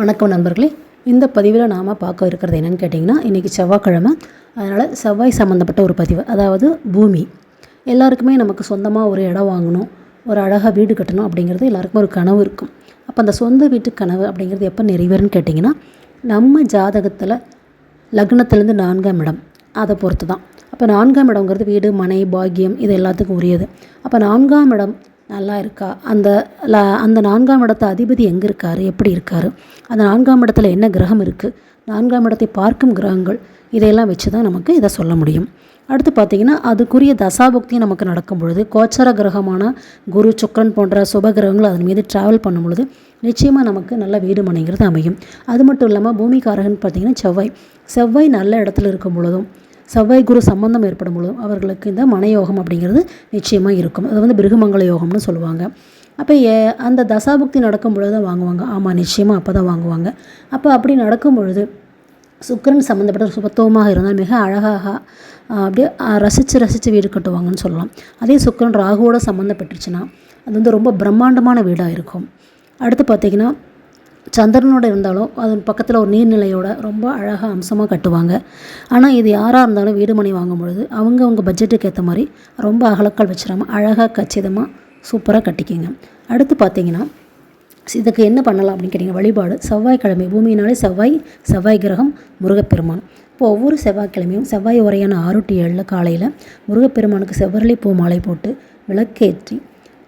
வணக்கம் நண்பர்களே. இந்த பதிவில் நாம் பார்க்க இருக்கிறது என்னென்னு கேட்டிங்கன்னா இன்றைக்கி செவ்வாய்க்கிழமை. அதனால் செவ்வாய் சம்மந்தப்பட்ட ஒரு பதிவு. அதாவது பூமி. எல்லாருக்குமே நமக்கு சொந்தமாக ஒரு இடம் வாங்கணும் ஒரு அழகாக வீடு கட்டணும் அப்படிங்கிறது எல்லாருக்குமே ஒரு கனவு இருக்கும். அப்போ அந்த சொந்த வீட்டு கனவு அப்படிங்கிறது எப்போ நிறைவேறுன்னு கேட்டிங்கன்னா நம்ம ஜாதகத்தில் லக்னத்துலேருந்து நான்காம் இடம். அதை பொறுத்து தான் அப்போ நான்காம் இடங்கிறது வீடு மனை பாக்கியம் இது எல்லாத்துக்கும் உரியது. அப்போ நான்காம் இடம் நல்லா இருக்கா? அந்த அந்த நான்காம் இடத்து அதிபதி எங்கே இருக்கார்? எப்படி இருக்கார்? அந்த நான்காம் இடத்துல என்ன கிரகம் இருக்குது நான்காம் இடத்தை பார்க்கும் கிரகங்கள் இதையெல்லாம் வச்சு தான் நமக்கு இதை சொல்ல முடியும். அடுத்து பார்த்திங்கன்னா அதுக்குரிய தசாபுக்தியும் நமக்கு நடக்கும் பொழுது கோச்சர கிரகமான குரு சுக்கரன் போன்ற சுப கிரகங்கள் அதன் மீது ட்ராவல் பண்ணும் பொழுது நிச்சயமாக நமக்கு நல்ல வீடு மனைங்கிறது அமையும். அது மட்டும் இல்லாமல் பூமிகாரகன் பார்த்திங்கன்னா செவ்வாய். செவ்வாய் நல்ல இடத்துல இருக்கும் பொழுதும் செவ்வாய் குரு சம்பந்தம் ஏற்படும் பொழுது அவர்களுக்கு இந்த மனயோகம் அப்படிங்கிறது நிச்சயமாக இருக்கும். அது வந்து பிருகுமங்கல யோகம்னு சொல்லுவாங்க. அப்போ ஏ அந்த தசாபுக்தி நடக்கும் பொழுது தான் வாங்குவாங்க. ஆமாம் நிச்சயமாக அப்போ தான் வாங்குவாங்க. அப்போ அப்படி நடக்கும் பொழுது சுக்கரன் சம்மந்தப்பட்ட சுபத்துவமாக இருந்தால் மிக அழகாக அப்படியே ரசித்து ரசித்து வீடு கட்டுவாங்கன்னு சொல்லலாம். அதே சுக்கரன் ராகுவோட சம்மந்தப்பட்டுருச்சுன்னா அது வந்து ரொம்ப பிரம்மாண்டமான வீடாக இருக்கும். அடுத்து பார்த்திங்கன்னா சந்திரனோட இருந்தாலும் அதன் பக்கத்தில் ஒரு நீர்நிலையோட ரொம்ப அழகாக அம்சமாக கட்டுவாங்க. ஆனால் இது யாராக இருந்தாலும் வீடு மனை வாங்கும் பொழுது அவங்க அவங்க பட்ஜெட்டுக்கு ஏற்ற மாதிரி ரொம்ப அகலக்கால் வச்சிடாமல் அழகாக கச்சிதமாக சூப்பராக கட்டிக்கிங்க. அடுத்து பார்த்தீங்கன்னா இதுக்கு என்ன பண்ணலாம் அப்படின்னு கேட்டிங்கன்னா வழிபாடு. செவ்வாய்க்கிழமை பூமியினாலே செவ்வாய் செவ்வாய் கிரகம் முருகப்பெருமான். இப்போ ஒவ்வொரு செவ்வாய்க்கிழமையும் செவ்வாய் உரையான ஆறு டு ஏழில் காலையில் முருகப்பெருமானுக்கு செவ்வரளி பூ மாலை போட்டு விளக்கேற்றி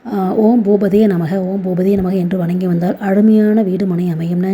ஓம் பூபதியே நமக ஓம் பூபதியே நமக என்று வணங்கி வந்தால் அருமையான வீடு மனை அமையும்.